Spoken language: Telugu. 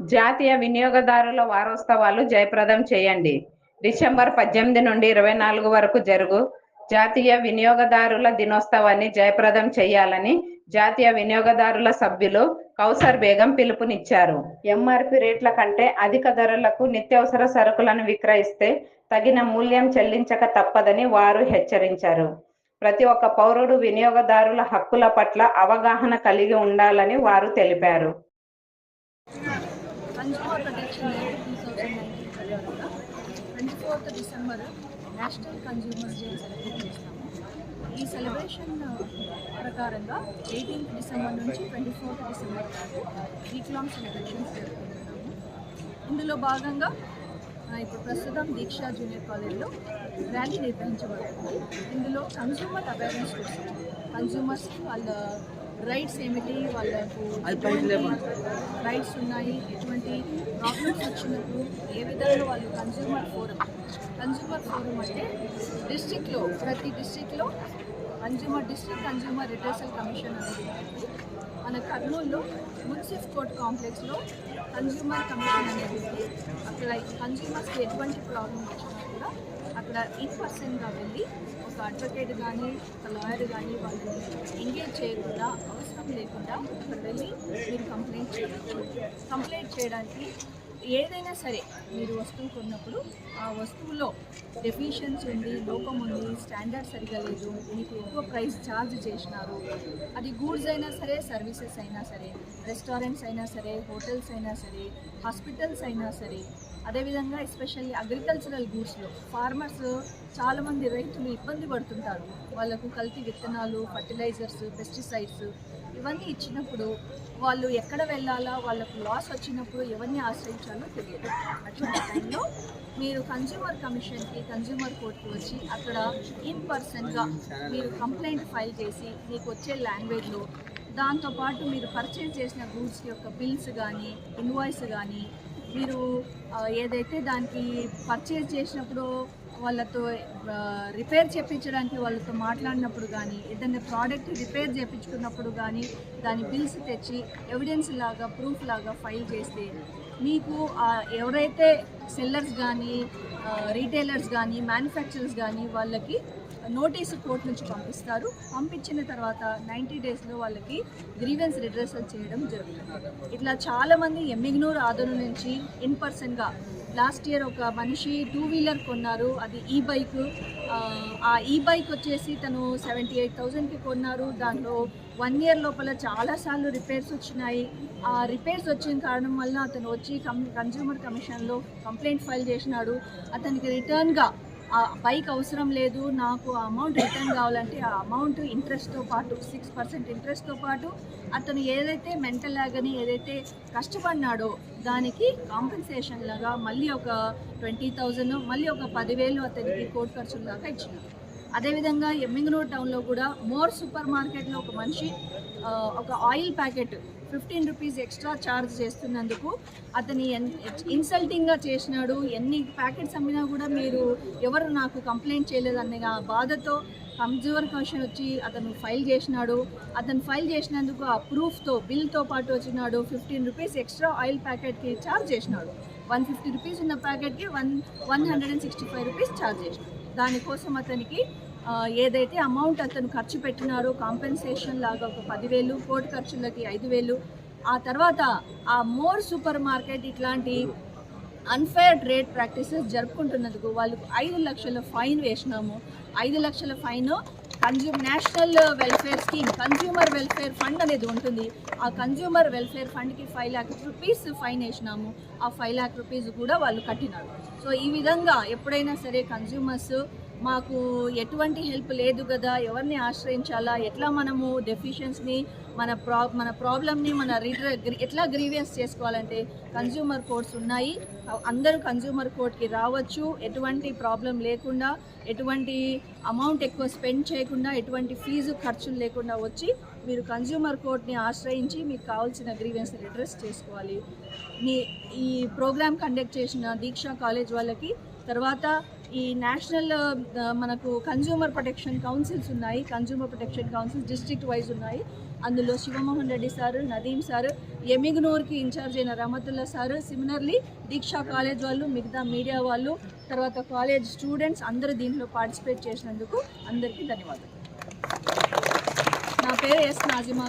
జాతీయ వినియోగదారుల వారోత్సవాలు జయప్రదం చేయండి. డిసెంబర్ పద్దెనిమిది నుండి ఇరవై నాలుగు వరకు జరుగు. జాతీయ వినియోగదారుల దినోత్సవాన్ని జయప్రదం చేయాలని జాతీయ వినియోగదారుల సభ్యులు కౌసర్ బేగం పిలుపునిచ్చారు. ఎంఆర్పి రేట్ల కంటే అధిక ధరలకు నిత్యావసర సరుకులను విక్రయిస్తే తగిన మూల్యం చెల్లించక తప్పదని వారు హెచ్చరించారు. ప్రతి ఒక్క పౌరుడు వినియోగదారుల హక్కుల పట్ల అవగాహన కలిగి ఉండాలని వారు తెలిపారు. Consumer protection two thousand nineteen ప్రకారంగా twenty fourth December national consumer day celebrate చేస్తాము. ఈ సెలబ్రేషన్ ప్రకారంగా ఎయిటీన్త్ డిసెంబర్ నుంచి ట్వంటీ ఫోర్త్ డిసెంబర్ వరకు వీక్ లాంగ్ సెలబ్రేషన్స్ జరుపుకుంటున్నాము. ఇందులో భాగంగా ఇప్పుడు ప్రస్తుతం దీక్షా జూనియర్ కాలేజ్లో ర్యాలీ నిర్వహించబడుతుంది. ఇందులో కన్జ్యూమర్ అవేర్నెస్ కోసం కన్జ్యూమర్స్కి వాళ్ళ రైట్స్ ఏమిటి? వాళ్ళకు రైట్స్ ఉన్నాయి? ఎటువంటి ప్రాబ్లమ్స్ వచ్చినప్పుడు ఏ విధంగా వాళ్ళు కన్జ్యూమర్ ఫోరం కన్జ్యూమర్ ఫోరం అంటే డిస్ట్రిక్ట్లో ప్రతి డిస్ట్రిక్ట్లో consumer district consumer redressal commission అనేది మన కర్నూలులో మున్సిఫ్ కోర్ట్ కాంప్లెక్స్లో కన్జ్యూమర్ కమిషన్ అనేది ఉంది. అక్కడ కన్జ్యూమర్స్కి ఎటువంటి ప్రాబ్లం వచ్చినా కూడా అక్కడ ఇన్ పర్సన్గా వెళ్ళి ఒక అడ్వకేట్ కానీ ఒక లాయర్ కానీ వాళ్ళని ఎంగేజ్ చేయకుండా అవసరం లేకుండా అక్కడ వెళ్ళి మీరు కంప్లైంట్ చేయవచ్చు కంప్లైంట్ చేయడానికి ఏదైనా సరే మీరు వస్తువు కొన్నప్పుడు ఆ వస్తువులో డెఫిషియన్సీ ఉంది లోపం ఉంది స్టాండర్డ్ సరిగా లేదు మీకు ఎక్కువ ప్రైస్ ఛార్జ్ చేసినారు అది గూడ్స్ అయినా సరే సర్వీసెస్ అయినా సరే రెస్టారెంట్స్ అయినా సరే హోటల్స్ అయినా సరే హాస్పిటల్స్ అయినా సరే అదేవిధంగా ఎస్పెషల్లీ అగ్రికల్చరల్ గూడ్స్లో ఫార్మర్స్ చాలామంది రైతులు ఇబ్బంది పడుతుంటారు. వాళ్ళకు కల్తీ విత్తనాలు ఫర్టిలైజర్స్ పెస్టిసైడ్స్ ఇవన్నీ ఇచ్చినప్పుడు వాళ్ళు ఎక్కడ వెళ్ళాలా వాళ్ళకు లాస్ వచ్చినప్పుడు ఎవరిని ఆశ్రయించాలో తెలియదు. అటువంటి టైంలో మీరు కన్జ్యూమర్ కమిషన్కి కన్జ్యూమర్ కోర్టుకి వచ్చి అక్కడ ఇన్ పర్సన్గా మీరు కంప్లైంట్ ఫైల్ చేసి మీకు వచ్చే లాంగ్వేజ్లో దాంతోపాటు మీరు పర్చేజ్ చేసిన గూడ్స్ యొక్క బిల్స్ కానీ ఇన్వాయిస్ కానీ మీరు ఏదైతే దానికి పర్చేజ్ చేసినప్పుడు వాళ్ళతో రిపేర్ చేయించడానికి వాళ్ళతో మాట్లాడినప్పుడు కానీ ఏదైనా ప్రోడక్ట్ రిపేర్ చేయించుకున్నప్పుడు కానీ దాని బిల్స్ తెచ్చి ఎవిడెన్స్ లాగా ప్రూఫ్ లాగా ఫైల్ చేస్తే మీకు ఎవరైతే సెల్లర్స్ కానీ రీటైలర్స్ కానీ మ్యానుఫ్యాక్చరర్స్ కానీ వాళ్ళకి నోటీసు కోర్టు నుంచి పంపిస్తారు. పంపించిన తర్వాత నైంటీ డేస్లో వాళ్ళకి గ్రీవెన్స్ రిడ్రెసల్ చేయడం జరుగుతుంది. ఇట్లా చాలామంది ఎమ్మిగ్నూర్ ఆదోను నుంచి ఇన్ పర్సన్గా లాస్ట్ ఇయర్ ఒక మనిషి టూ వీలర్ కొన్నారు. అది ఈ బైక్ ఆ ఈ బైక్ వచ్చేసి తను సెవెంటీ ఎయిట్ థౌజండ్కి కొన్నారు. దాంట్లో వన్ ఇయర్ లోపల చాలాసార్లు రిపేర్స్ వచ్చినాయి. ఆ రిపేర్స్ వచ్చిన కారణం వల్ల అతను వచ్చి కం కన్జ్యూమర్ కమిషన్లో కంప్లైంట్ ఫైల్ చేసినాడు. అతనికి రిటర్న్గా బైక్ అవసరం లేదు నాకు ఆ అమౌంట్ రిటర్న్ కావాలంటే ఆ అమౌంట్ ఇంట్రెస్ట్తో పాటు సిక్స్ పర్సెంట్ ఇంట్రెస్ట్తో పాటు అతను ఏదైతే మెంటల్ లాగాని ఏదైతే కష్టపడినాడో దానికి కాంపెన్సేషన్ లాగా మళ్ళీ ఒక ట్వంటీ థౌజండ్ మళ్ళీ ఒక పదివేలు అతనికి కోర్టు ఖర్చుల దాకా ఇచ్చినారు అదేవిధంగా రోడ్ టౌన్లో కూడా మోర్ సూపర్ మార్కెట్లో ఒక మనిషి ఒక oil packet fifteen rupees extra charge చేస్తున్నందుకు అతని ఎన్ ఇన్సల్టింగ్గా చేసినాడు. ఎన్ని ప్యాకెట్స్ అమ్మినా కూడా మీరు ఎవరు నాకు కంప్లైంట్ చేయలేదన్న ఆ బాధతో కన్జ్యూమర్ కమిషన్ వచ్చి అతను ఫైల్ చేసినాడు. అతను ఫైల్ చేసినందుకు ఆ ప్రూఫ్తో బిల్తో పాటు వచ్చినాడు. ఫిఫ్టీన్ రూపీస్ ఎక్స్ట్రా ఆయిల్ ప్యాకెట్కి ఛార్జ్ చేసినాడు. వన్ ఫిఫ్టీ రూపీస్ ఉన్న ప్యాకెట్కి one one hundred and sixty five rupees charge చేసినాడు. దానికోసం అతనికి ఏదైతే అమౌంట్ అతను ఖర్చు పెట్టినారో కాంపెన్సేషన్ లాగా ఒక పదివేలు కోటి ఖర్చులకి ఐదు వేలు ఆ తర్వాత ఆ మోర్ సూపర్ మార్కెట్ ఇట్లాంటి అన్ఫేర్ ట్రేడ్ ప్రాక్టీసెస్ జరుపుకుంటున్నందుకు వాళ్ళకు ఐదు లక్షల ఫైన్ వేసినాము. ఐదు లక్షల fine consume national welfare scheme consumer welfare fund అనేది ఉంటుంది. ఆ కన్జ్యూమర్ వెల్ఫేర్ ఫండ్కి ఫైవ్ ల్యాక్ రూపీస్ ఫైన్ వేసినాము. ఆ ఫైవ్ ల్యాక్ రూపీస్ కూడా వాళ్ళు కట్టినారు. సో ఈ విధంగా ఎప్పుడైనా సరే కన్జ్యూమర్స్ మాకు ఎటువంటి హెల్ప్ లేదు కదా ఎవరిని ఆశ్రయించాలా ఎట్లా మనము డెఫిషియన్స్ని మన ప్రా మన ప్రాబ్లమ్ని మన రీడర్ ఎట్లా గ్రీవియన్స్ చేసుకోవాలంటే కన్జ్యూమర్ కోర్ట్స్ ఉన్నాయి. అందరూ కన్జ్యూమర్ కోర్ట్కి రావచ్చు. ఎటువంటి ప్రాబ్లం లేకుండా ఎటువంటి అమౌంట్ ఎక్కువ స్పెండ్ చేయకుండా ఎటువంటి ఫీజు ఖర్చులు లేకుండా వచ్చి మీరు కన్జ్యూమర్ కోర్ట్ని ఆశ్రయించి మీకు కావాల్సిన గ్రీవెన్స్ రిడ్రెస్ చేసుకోవాలి. మీ ఈ ప్రోగ్రామ్ కండక్ట్ చేసిన దీక్షా కాలేజ్ వాళ్ళకి తర్వాత ఈ నేషనల్ మనకు కన్జ్యూమర్ ప్రొటెక్షన్ కౌన్సిల్స్ ఉన్నాయి. Consumer protection councils district wise ఉన్నాయి. అందులో శివమోహన్ రెడ్డి సార్ నదీం సార్ ఎమిగ్నూర్కి ఇన్ఛార్జ్ అయిన Rahamathulla sir similarly Deeksha college వాళ్ళు మిగతా మీడియా వాళ్ళు తర్వాత కాలేజ్ స్టూడెంట్స్ అందరూ దీంట్లో పార్టిసిపేట్ చేసినందుకు అందరికీ ధన్యవాదాలు. నా పేరు ఎస్ నాజిమా